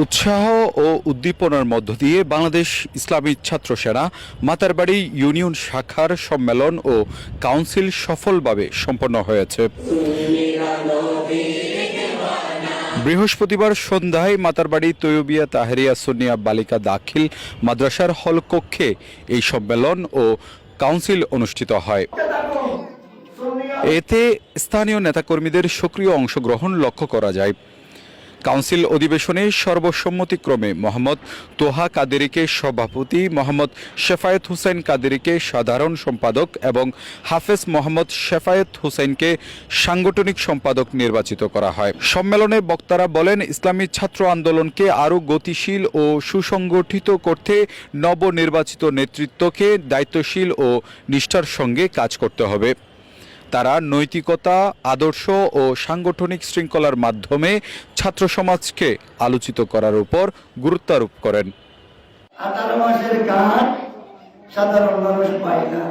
উৎসাহ ও উদ্দীপনার মধ্য দিয়ে বাংলাদেশ ইসলামী ছাত্র সেনা মাতারবাড়ি ইউনিয়ন শাখার সম্মেলন ও কাউন্সিল সফলভাবে সম্পন্ন হয়েছে। বৃহস্পতিবার সন্ধ্যায় মাতারবাড়ি তৈয়বিয়া তাহেরিয়া সুনিয়া বালিকা দাখিল মাদ্রাসার হল কক্ষে এই সম্মেলন ও কাউন্সিল অনুষ্ঠিত হয়। এতে স্থানীয় নেতাকর্মীদের সক্রিয় অংশগ্রহণ লক্ষ্য করা যায়। কাউন্সিল অধিবেশনে সর্বসম্মতিক্রমে মোহাম্মদ তোহা কাদেরিকে সভাপতি, মোহাম্মদ শেফায়েত হুসেন কাদেরিকে সাধারণ সম্পাদক এবং হাফেজ মোহাম্মদ শেফায়েত হুসেনকে সাংগঠনিক সম্পাদক নির্বাচিত করা হয়। সম্মেলনে বক্তারা বলেন, ইসলামী ছাত্র আন্দোলনকে আরও গতিশীল ও সুসংগঠিত করতে নবনির্বাচিত নেতৃত্বকে দায়িত্বশীল ও নিষ্ঠার সঙ্গে কাজ করতে হবে। তারা নৈতিকতা, আদর্শ ও সাংগঠনিক শৃঙ্খলার মাধ্যমে ছাত্র সমাজকে আলোচিত করার উপর গুরুত্বারোপ করেন। আঠারো মাসের কাজ সাধারণ মানুষ পায় না।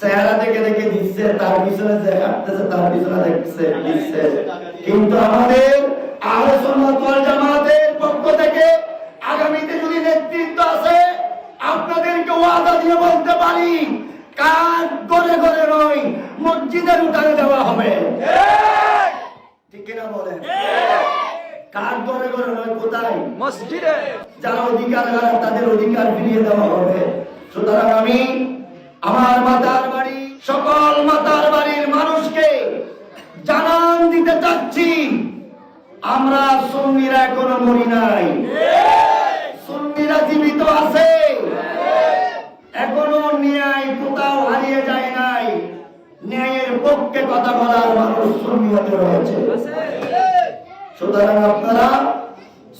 চেহারা দেখে দেখে দিচ্ছে তার পিছনে যে হাঁটতেছে, তার পিছনে দেখছে দিচ্ছে কিন্তু আমাদের আলোচনা দল জামাতের পক্ষ থেকে আগামীতে যদি নেতৃত্ব আছে আপনাদেরকে ওয়াদা দিয়ে বলতে পারি, করে করে নয় মসজিদের উঠানে দেওয়া হবে। ঠিক। কিনা বলেন? করে করে নয় কোথায়? মসজিদে। যারা অধিকার তাদের অধিকার ফিরিয়ে দেওয়া হবে। সুতরাং আমি আমার মাতার বাড়ি সকল মাতার বাড়ির মানুষকে জানান দিতে চাচ্ছি। আমরা সুন্নিরা এখনও মরি নাই। সুন্নিরা জীবিত আছে এখনও ন্যায় কোথাও হারিয়ে যায় নাই ন্যায়ের পক্ষে কথা বলার মানুষ সুন্নিয়াতে রয়েছে। সুতরাং আপনারা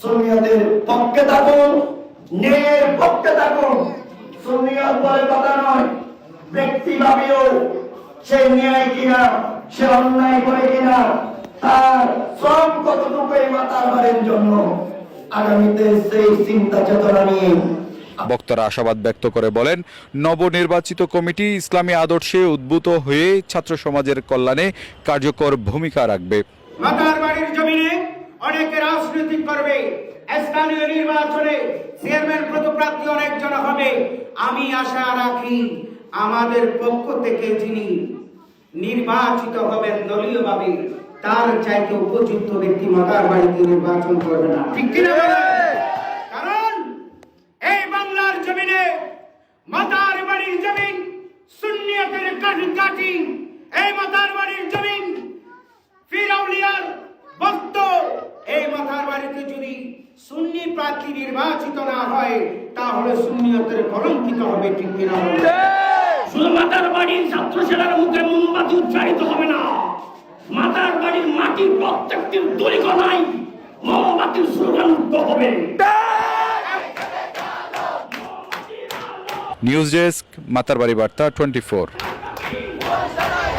সুন্নিয়তের পক্ষে থাকুন, ন্যায়ের পক্ষে থাকুন। সুন্নিয়ত বলে কথা নয় ব্যক্তি ভাবেও সে ন্যায় কিনা, সে অন্যায় করে কিনা, তার শ্রম কতটুকু মাতার বাড়ির জন্য? আগামীতে সেই চিন্তা চেতনা নিয়ে বক্তারা আশাবাদ ব্যক্ত করে বলেন, নবনির্বাচিত কমিটি ইসলামী আদর্শে উদ্ভূত হয়ে ছাত্র সমাজের কল্যাণে কার্যকর ভূমিকা রাখবে। অনেকে করবে, স্থানীয় নির্বাচনে চেয়ারম্যান অনেকজন হবে। আমি আশা রাখি আমাদের পক্ষ থেকে যিনি নির্বাচিত হবেন দলীয়ভাবে, তার চাইতে উপযুক্ত ব্যক্তি মাতার বাড়িতে নির্বাচন করবে না। ঠিক কিনা বলেন? কারণ এই বাংলার জমিনে মাতার বাড়ির জমিন শূন্যতের কাঠি এই মাতার বাড়ির জমিন। ফিরাউলিয়ার ভক্ত এই মাথার বাড়িতে যদি সুন্নি প্রার্থী নির্বাচিত না হয় তাহলে সুন্নিয়তের কলঙ্কিত হবে ঠিক কিনা? শুধু মাতার বাড়ির ছাত্র সেনার মুখে মোমবাতি উচ্চারিত হবে না। মাতার বাড়ির মাটির প্রত্যেকটি দড়িকণায় মোমবাতির স্লোগান উঠতে হবে। নিউজ ডেস্ক মাতারবাড়ি বার্তা টোয়েন্টি সারা